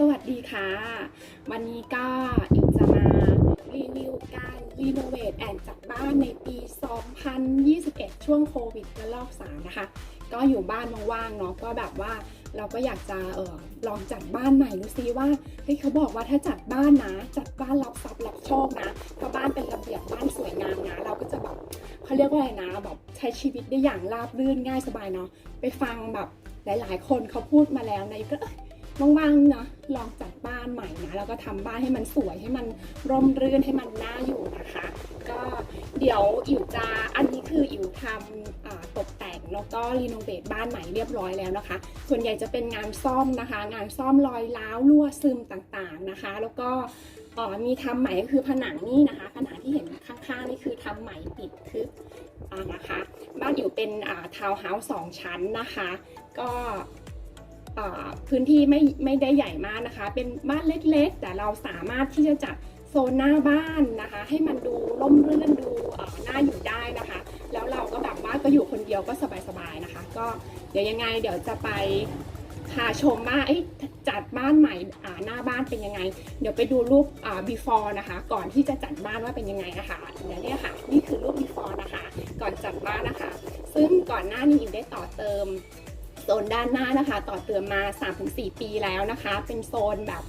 สวัสดีค่ะ วันนี้ก็อิมจะมารีวิวการรีโนเวทแอนจัดบ้านในปี 2021 ช่วงโควิดระลอก3นะคะ ก็อยู่บ้านว่างๆเนาะก็แบบว่าเราก็อยากจะเออลองจัดบ้านใหม่ดูซิว่าเฮ้ยเขาบอกว่าถ้าจัดบ้านนะ จัดบ้านรับทรัพย์รับโชคนะถ้าบ้านเป็นระเบียบบ้านสวยงามนะ เราก็จะแบบเขาเรียกว่าอะไรนะแบบใช้ชีวิตได้อย่างราบรื่นง่ายสบายเนาะไปฟังแบบหลาย ๆ คนเขาพูดมาแล้วในก็เอ้ย ว่างๆเนาะลองจัดบ้านใหม่นะแล้วก็ทำบ้านให้มันสวยให้มันร่มรื่นให้มันน่าอยู่นะคะ ก็เดี๋ยวอิ๋วจะอันนี้คืออิ๋วทำตกแต่งแล้วก็รีโนเวทบ้านใหม่เรียบร้อยแล้วนะคะ ส่วนใหญ่จะเป็นงานซ่อมนะคะ งานซ่อมรอยร้าวรั่วซึมต่างๆนะคะ แล้วก็มีทำใหม่ก็คือผนังนี่นะคะ ผนังที่เห็นข้างๆนี่คือทำใหม่ปิดทึบนะคะ บ้านอยู่เป็นทาวน์เฮาส์สองชั้นนะคะ ก็ พื้นที่ไม่ไม่ได้ใหญ่มากนะคะ เป็นบ้านเล็กๆ แต่เราสามารถที่จะจัดโซนหน้าบ้านนะคะ ให้มันดูร่มรื่นดูน่าอยู่ได้นะคะ แล้วเราก็แบบว่าก็อยู่คนเดียวก็สบายๆนะคะ ก็เดี๋ยวยังไงเดี๋ยวจะไปพาชมว่าจัดบ้านใหม่หน้าบ้านเป็นยังไง เดี๋ยวไปดูรูป before นะคะ ก่อนที่จะจัดบ้านว่าเป็นยังไงนะคะเดี๋ยวเนี่ยค่ะนี่คือรูป before นะคะ ก่อนจัดบ้านนะคะ ซึ่งก่อนหน้านี้อิวได้ต่อเติม ซนด้านหน้านะคะ ต่อเติมมา 3-4 ปีแล้วนะคะ เป็นโซนแบบ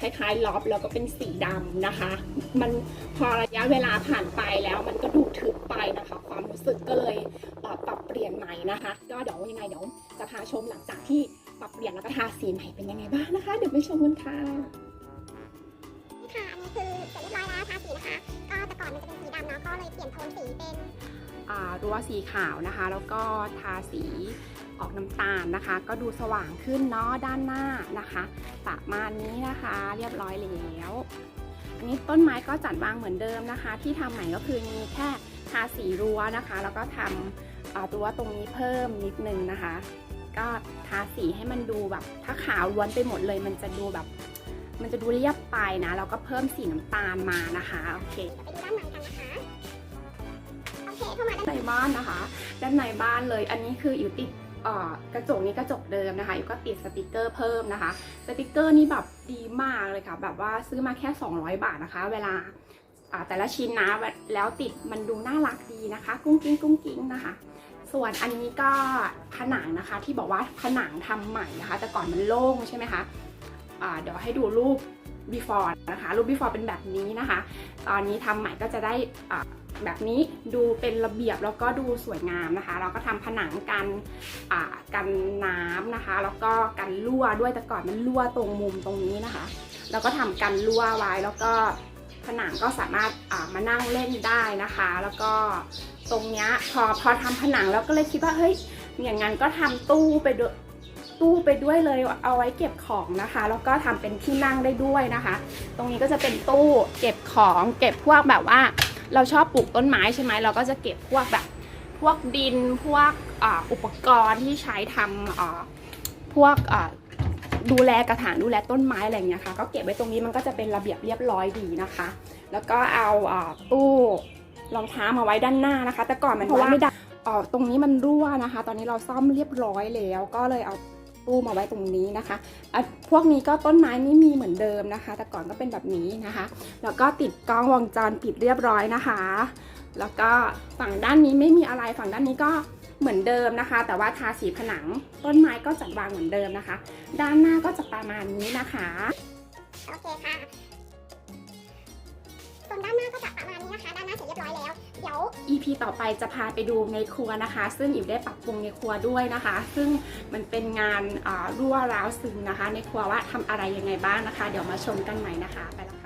คล้ายๆล็อบแล้วก็เป็นสีดำนะคะ มันพอระยะเวลาผ่านไปแล้วมันก็ดูถึกไปนะคะ ความรู้สึกก็เลยเอ่อปรับเปลี่ยนใหม่นะคะ ก็เดี๋ยวยังไงเดี๋ยวจะพาชมหลังจากที่ปรับเปลี่ยนแล้วก็ทาสีใหม่เป็นยังไงบ้างนะคะ เดี๋ยวไปชมกันค่ะค่ะอันนี้คือเสร็จเรียบร้อยแล้วทาสีนะคะ ก็แต่ก่อนมันจะเป็นสีดำเนาะก็เลยเปลี่ยนโทนสีเป็นอ่ารั้วสีขาวนะคะ แล้วก็ทาสี ออกน้ำตาลนะคะ ก็ดูสว่างขึ้นเนาะด้านหน้านะคะประมาณนี้นะคะเรียบร้อยแล้ว อันนี้ต้นไม้ก็จัดวางเหมือนเดิมนะคะ ที่ทำใหม่ก็คือมีแค่ทาสีรั้วนะคะ แล้วก็ทำอ่ารั้วตรงนี้เพิ่มนิดนึงนะคะ ก็ทาสีให้มันดูแบบ ถ้าขาวล้วนไปหมดเลย มันจะดูแบบ มันจะดูเรียบไปนะแล้วก็เพิ่มสีน้ำตาลมานะคะโอเคเดี๋ยวไปดูด้านในกันนะคะโอเคเข้ามาด้านในบ้านนะคะ ด้านในบ้านเลย อันนี้คืออยู่ติดเอ่อ กระจกนี้กระจกเดิมนะคะอยู่ก็ติดสติกเกอร์เพิ่มนะคะ สติกเกอร์นี่แบบดีมากเลยค่ะ แบบว่าซื้อมาแค่ 200 บาทนะคะ เวลาแต่ละชิ้นนะแล้วติดมันดูน่ารักดีนะคะ กุ้งกิ้งกุ้งกิ้งนะคะ ส่วนอันนี้ก็ผนังนะคะ ที่บอกว่าผนังทำใหม่นะคะ แต่ก่อนมันโล่งใช่ไหมคะอ่าเดี๋ยวให้ดูรูป before นะคะ รูป before เป็นแบบนี้นะคะ ตอนนี้ทำใหม่ก็จะได้อ่า แบบนี้ดูเป็นระเบียบแล้วก็ดูสวยงามนะคะ เราก็ทำผนังกันอ่ากันน้ำนะคะ แล้วก็กันรั่วด้วยแต่ก่อนมันรั่วตรงมุมตรงนี้นะคะแล้วก็ทำกันรั่วไว้แล้วก็ผนังก็สามารถอ่ามานั่งเล่นได้นะคะ แล้วก็ตรงเนี้ยพอพอทำผนังแล้วก็เลยคิดว่าเฮ้ยอย่างงั้นก็ทำตู้ไปด้วยตู้ไปด้วยเลยเอาไว้เก็บของนะคะ แล้วก็ทำเป็นที่นั่งได้ด้วยนะคะ ตรงนี้ก็จะเป็นตู้เก็บของเก็บพวกแบบว่า เราชอบปลูกต้นไม้ใช่ไหมเราก็จะเก็บพวกแบบพวกดินพวกอาอุปกรณ์ที่ใช้ทำอ่าพวกอ่าดูแลกระถางดูแลต้นไม้อะไรอย่างเงี้ยค่ะ ก็เก็บไว้ตรงนี้มันก็จะเป็นระเบียบเรียบร้อยดีนะคะ แล้วก็เอาอ่าตู้รองเท้ามาไว้ด้านหน้านะคะ แต่ก่อนมันเพราะว่าไม่ได้อ่าตรงนี้มันรั่วนะคะ ตอนนี้เราซ่อมเรียบร้อยแล้วก็เลยเอา ตู้มาไว้ตรงนี้นะคะะพวกนี้ก็ต้นไม้นี่มีเหมือนเดิมนะคะ แต่ก่อนก็เป็นแบบนี้นะคะ แล้วก็ติดกล้องวงจรปิดเรียบร้อยนะคะ แล้วก็ฝั่งด้านนี้ไม่มีอะไรฝั่งด้านนี้ก็เหมือนเดิมนะคะ แต่ว่าทาสีผนังต้นไม้ก็จัดวางเหมือนเดิมนะคะ ด้านหน้าก็จะประมาณนี้นะคะ เดี๋ยว EP ต่อไปจะพาไปดูในครัวนะคะ ซึ่งอิ๋วได้ปรับปรุงในครัวด้วยนะคะ ซึ่งมันเป็นงานรั่วร้าวซึมนะคะ ในครัวว่าทำอะไรยังไงบ้างนะคะ เดี๋ยวมาชมกันใหม่นะคะไปแล้ว